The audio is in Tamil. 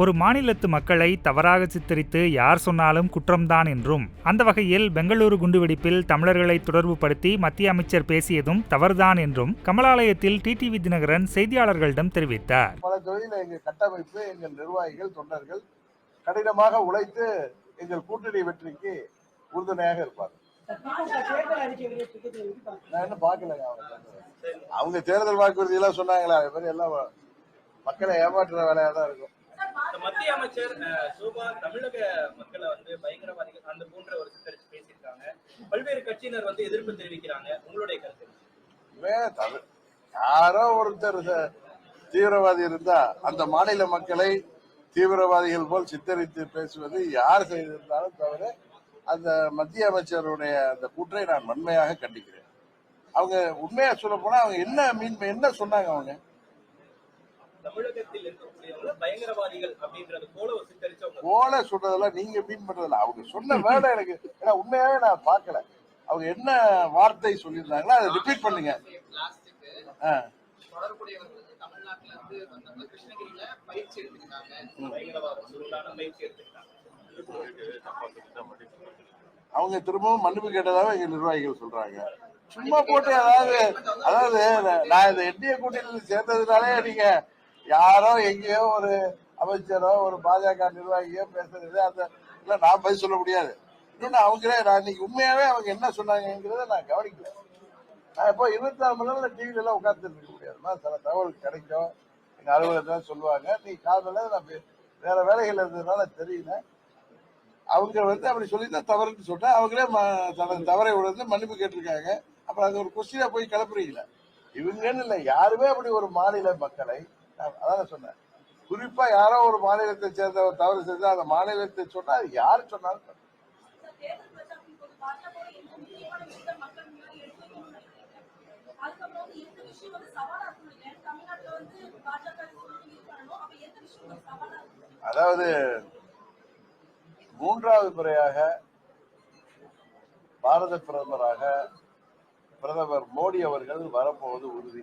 ஒரு மாநிலத்து மக்களை தவறாக சித்தரித்து யார் சொன்னாலும் குற்றம்தான் என்றும் அந்த வகையில் பெங்களூரு குண்டுவெடிப்பில் தமிழர்களை தொடர்புபடுத்தி மத்திய அமைச்சர் பேசியதும் தவறுதான் என்றும் கமலாலயத்தில் டிடிவி தினகரன் செய்தியாளர்களிடம் தெரிவித்தார். பல தொழில எங்கள் கட்டமைப்பு எங்கள் நிர்வாகிகள் தொண்டர்கள் கடினமாக உழைத்து எங்கள் கூட்டணி வெற்றிக்கு உறுதுணையாக இருப்பார்கள். நான் பார்க்கலங்க அவங்க அவங்க தேர்தல் வாக்குறுதி எல்லாம் சொன்னாங்களா அது மாதிரி எல்லாம் மக்களை ஏமாற்றுற வேலையா தான் இருக்கும். மத்திய அமைச்சர் சோபா தமிழக மக்களை வந்து பயங்கரவாதிகள் அந்த போன்ற ஒரு சித்தரிச்சு பேசியிருக்காங்க. பல்வேறு கட்சியினர் வந்து எதிர்ப்பு தெரிவிக்கிறாங்க. உங்களுடைய கருத்து யாரோ ஒருத்தர் தீவிரவாதி இருந்தா அந்த மாநில மக்களை தீவிரவாதிகள் போல் சித்தரித்து பேசுவது யார் செய்திருந்தாலும் தவிர அந்த மத்திய அமைச்சருடைய அந்த கூற்றை நான் வன்மையாக கண்டிக்கிறேன். அவங்க உண்மையா சொல்ல போனா அவங்க என்ன மீன் என்ன சொன்னாங்க அவங்க? தமிழகத்தில் இருக்கக்கூடியவங்க பயங்கரவாதிகள் அப்படின்றது போல ஒரு சித்தரிச்சு அவங்க போல சொல்றதெல்லாம் நீங்க மீன் பண்றதில்ல. அவங்க சொன்ன வேலை எனக்கு ஏன்னா உண்மையாவே நான் பார்க்கல. அவங்க என்ன வார்த்தை சொல்லியிருந்தாங்களோ அதை ரிப்பீட் பண்ணுங்க. தொடர்புடையவர்கள் வந்து தமிழ்நாட்டுல இருந்து வந்தவங்க கிருஷ்ணகிரியில பயிற்சி எடுத்திருக்காங்க. பயங்கரவாதம் சுருளான பயிற்சி எடுத்துக்கிட்டாங்க அவங்க திரும்பவும் மன்னிப்பு கேட்டதாக எங்க நிர்வாகிகள் சொல்றாங்க. சும்மா போட்டு அதாவது அதாவது நான் இந்த என்டிஏ கூட்டணியில் சேர்ந்ததுனாலே நீங்க யாரோ எங்கேயோ ஒரு அமைச்சரோ ஒரு பாஜக நிர்வாகியோ பேசுறது அந்த இல்ல நான் பதில் சொல்ல முடியாது. இன்னொன்று அவங்களே நான் இன்னைக்கு உண்மையாவே அவங்க என்ன சொன்னாங்கிறத நான் கவனிக்கல. நான் இப்போ இருபத்தி நாலு மணி நேரம் டிவில எல்லாம் உட்கார்ந்துட்டு இருக்க முடியாதுமா சில தகவல் கிடைக்கும். எங்க அலுவலகத்தில் சொல்லுவாங்க. நீ காதல நான் வே- வேற வேலைகள் இருந்ததுனால தெரியல. அவங்க வந்து அப்படி சொல்லி தான் தவறுன்னு சொல்லிட்டேன். அவங்களே ம- தனது தவறை உணர்ந்து மன்னிப்பு கேட்டிருக்காங்க. அப்புறம் அது ஒரு கொஸ்டினா போய் கிளப்புறீங்களா. இவங்கன்னு இல்லை. யாருமே அப்படி ஒரு மாநில மக்களை அதான் சொன்னேன். குறிப்பா யாரோ ஒரு மாநிலத்தை சேர்ந்தவர் தவறு செஞ்சா அந்த மாநிலத்தை சொன்னா அது யாரு சொன்னாலும் அதாவது மூன்றாவது முறையாக பாரத பிரதமராக பிரதமர் மோடி அவர்கள் வரப்போவது உறுதி.